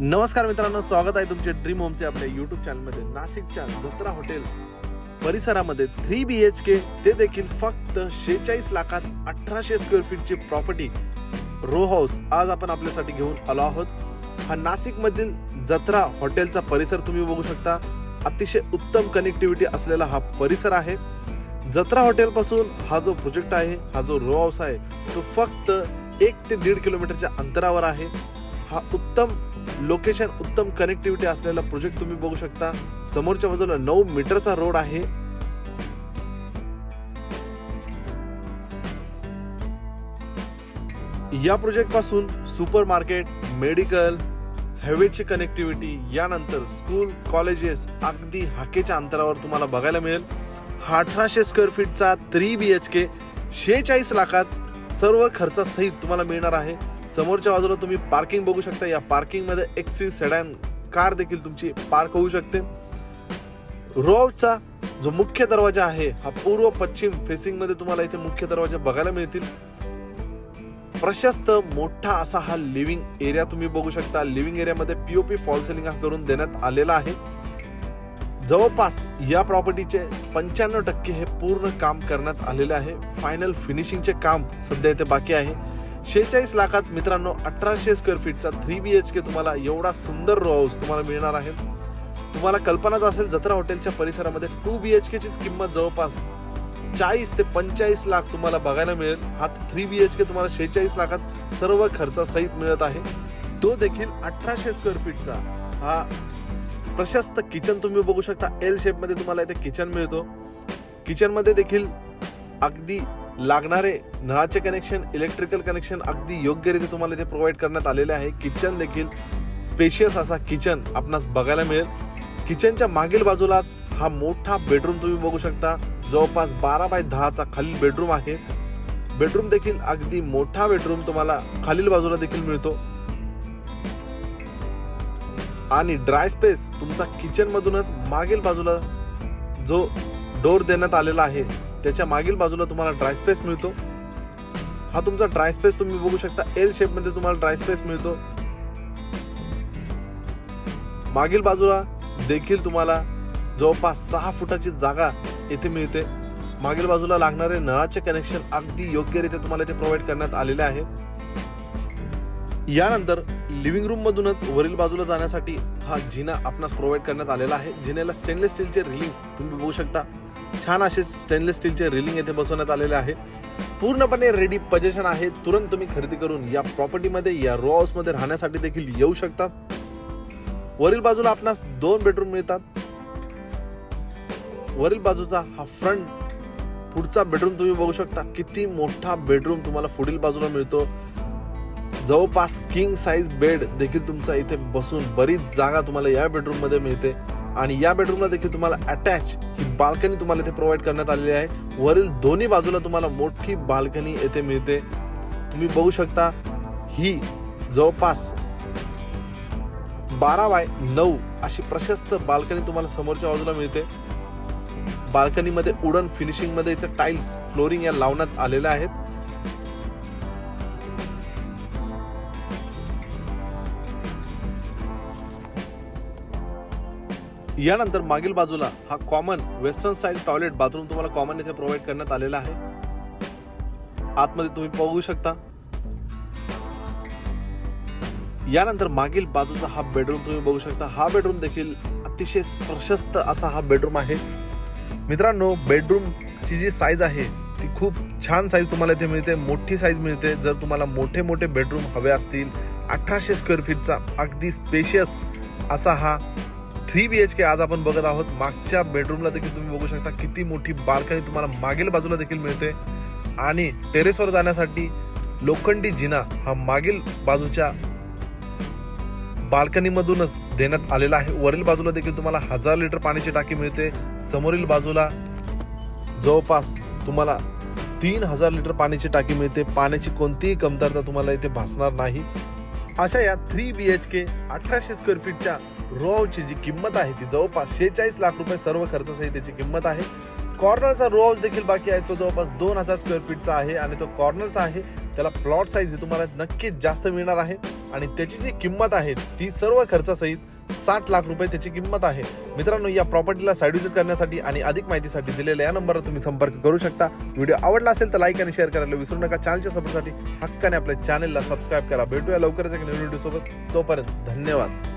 नमस्कार मित्रांनो स्वागत आहे तुमचे ड्रीम होमचे आपल्या युट्यूब चॅनलमध्ये नाशिकच्या जत्रा हॉटेल परिसरामध्ये थ्री बी एच के ते देखील फक्त शेहेचाळीस लाखात अठराशे स्क्वेअर फीटची प्रॉपर्टी रो हाऊस आज आपण आपल्यासाठी घेऊन आलो आहोत. हा नाशिकमधील जत्रा हॉटेलचा परिसर तुम्ही बघू शकता. अतिशय उत्तम कनेक्टिव्हिटी असलेला हा परिसर आहे. जत्रा हॉटेलपासून हा जो प्रोजेक्ट आहे हा जो रो हाऊस आहे तो फक्त एक ते दीड किलोमीटरच्या अंतरावर आहे. हा उत्तम लोकेशन उत्तम कनेक्टिव्हिटी असलेला प्रोजेक्ट तुम्ही बघू शकता. समोरच्या बाजूला नऊ मीटरचा रोड आहे. या प्रोजेक्टपासून सुपर मार्केट मेडिकल हायवेची कनेक्टिव्हिटी यानंतर स्कूल कॉलेजेस अगदी हाकेच्या अंतरावर तुम्हाला बघायला मिळेल. अठराशे स्क्वेअर फीटचा थ्री बी एच के शेहेचाळीस लाखात सर्व खर्चासहित तुम्हाला मिळणार आहे. समोरच्या बाजूला तुम्ही पार्किंग बघू शकता. या पार्किंगमध्ये एक्सयू सेडॅन कार देखील तुमची पार्क होऊ शकते. रोडचा जो मुख्य दरवाजा आहे हा पूर्व पश्चिम फेसिंगमध्ये तुम्हाला इथे मुख्य दरवाजा बघायला मिळतील. प्रशस्त मोठा असा हा लिव्हिंग एरिया तुम्ही बघू शकता. लिव्हिंग एरियामध्ये पीओपी फॉल सेलिंग हा करून देण्यात आलेला आहे. जवळपास या प्रॉपर्टीचे पंच्याण्णव टक्के हे पूर्ण काम करण्यात आलेले आहे. फायनल फिनिशिंगचे काम सध्या इथे बाकी आहे. शेहेचाळीस लाखात मित्रांनो अठराशे स्क्वेअर फीटचा थ्री बी एच के तुम्हाला एवढा सुंदर रो हाऊस तुम्हाला मिळणार आहे. तुम्हाला कल्पनाच असेल जत्रा हॉटेलच्या परिसरामध्ये टू बी एच केचीच किंमत जवळपास चाळीस ते पंचेचाळीस लाख तुम्हाला बघायला मिळेल. हा थ्री बी एच के तुम्हाला शेहेचाळीस लाखात सर्व खर्चासहित मिळत आहे. तो देखील अठराशे स्क्वेअर फीटचा हा प्रशस्त किचन तुम्ही बघू शकता. एल शेपमध्ये तुम्हाला इथे किचन मिळतो. किचनमध्ये देखील अगदी लागणारे नळाचे कनेक्शन इलेक्ट्रिकल कनेक्शन अगदी योग्यरीत्या तुम्हाला इथे प्रोव्हाइड करण्यात आलेले आहे. किचन देखील स्पेशियस असा किचन आपणास बघायला मिळेल. किचनच्या मागील बाजूलाच हा मोठा बेडरूम तुम्ही बघू शकता. जवळपास बारा बाय दहाचा खालील बेडरूम आहे. बेडरूम देखील अगदी मोठा बेडरूम तुम्हाला खालील बाजूला देखील मिळतो. आणि ड्राय स्पेस तुमचा किचन मधूनच मागील बाजूला जो डोर देण्यात आलेला आहे त्याच्या मागील बाजूला तुम्हाला ड्राय स्पेस मिळतो. हा तुमचा ड्राय स्पेस तुम्ही बघू शकता. एल शेपमध्ये तुम्हाला ड्राय स्पेस मिळतो. मागील बाजूला देखील तुम्हाला जवळपास सहा फुटाची जागा येथे मिळते. मागील बाजूला लागणारे नळाचे कनेक्शन अगदी योग्यरित्या तुम्हाला इथे प्रोव्हाइड करण्यात आलेले आहे. यानंतर लिव्हिंग रूम मधूनच वरील बाजूला जाण्यासाठी हा जिना आपणास प्रोव्हाइड करण्यात आलेला आहे. जिन्याला स्टेनलेस स्टीलचे रिलिंग तुम्ही बघू शकता. छान असे स्टेनलेस स्टीलचे रिलिंग येथे बसवण्यात आलेले आहे. पूर्णपणे रेडी पजेशन आहे. तुरंत तुम्ही खरेदी करून या प्रॉपर्टीमध्ये या रो हाऊसमध्ये राहण्यासाठी देखील येऊ शकता. वरील बाजूला आपणास दोन बेडरूम मिळतात. वरील बाजूचा हा फ्रंट पुढचा बेडरूम तुम्ही बघू शकता. किती मोठा बेडरूम तुम्हाला पुढील बाजूला मिळतो. जवळपास किंग साईज बेड देखील तुमचा इथे बसून बरीच जागा तुम्हाला या बेडरूममध्ये मिळते. आणि या बेडरूमला देखील तुम्हाला अटॅच ही बाल्कनी तुम्हाला इथे प्रोव्हाइड करण्यात आलेली आहे. वरील दोन्ही बाजूला तुम्हाला मोठी बाल्कनी येथे मिळते. तुम्ही बघू शकता ही जवळपास बारा बाय नऊ अशी प्रशस्त बाल्कनी तुम्हाला समोरच्या बाजूला मिळते. बाल्कनीमध्ये उडन फिनिशिंगमध्ये इथे टाईल्स फ्लोरिंग या लावण्यात आलेल्या आहेत. यानंतर मागील बाजूला हा common western style toilet bathroom तुम्हाला कॉमन इथे प्रोव्हाइड करण्यात आलेला आहे. आतमध्ये तुम्ही बघू शकता. यानंतर मागील बाजूचा हा बेडरूम तुम्ही बघू शकता. हा बेडरूम देखील अतिशय प्रशस्त असा हा बेडरूम आहे. मित्रांनो बेडरूमची जी साईज आहे ती खूप छान साईज तुम्हाला इथे मिळते. मोठी साईज मिळते. जर तुम्हाला मोठे मोठे बेडरूम हवे असतील अठराशे स्क्वेअर फीटचा अगदी स्पेशियस असा हा थ्री बी एच के आज आपण बघत आहोत. मागच्या बेडरूमला देखील तुम्ही बघू शकता किती मोठी बाल्कनी तुम्हाला मागील बाजूला देखील मिळते. आणि टेरेसवर जाण्यासाठी लोखंडी जिना हा मागील बाजूच्या बाल्कनीमधूनच देण्यात आलेला आहे. वरील बाजूला देखील तुम्हाला हजार लिटर पाण्याची टाकी मिळते. समोरील बाजूला जवळपास तुम्हाला तीन हजार लिटर पाण्याची टाकी मिळते. पाण्याची कोणतीही कमतरता तुम्हाला इथे भासणार नाही. अशा या थ्री बी एच के अठराशे स्क्वेअर फीटच्या रोवची जी किंमत आहे ती जवळपास शेहेचाळीस लाख रुपये सर्व खर्चासहित त्याची किंमत आहे. कॉर्नरचा रो हाऊस देखील बाकी आहे तो जवळपास दोन हजार स्क्वेअर फीटचा आहे आणि तो कॉर्नरचा आहे. त्याला प्लॉट साईज ही तुम्हाला नक्कीच जास्त मिळणार आहे. आणि त्याची जी किंमत आहे ती सर्व खर्चासहित साठ लाख रुपये त्याची किंमत आहे. मित्रांनो या प्रॉपर्टीला साईड विजिट करण्यासाठी आणि अधिक माहितीसाठी दिलेल्या या नंबरवर तुम्ही संपर्क करू शकता. व्हिडिओ आवडला असेल तर लाईक आणि शेअर करायला विसरू नका. चॅनलच्या सपोर्टसाठी हक्काने आपल्या चॅनलला सबस्क्राईब करा. भेटूया लवकरच एक नवीन व्हिडिओसोबत तोपर्यंत धन्यवाद.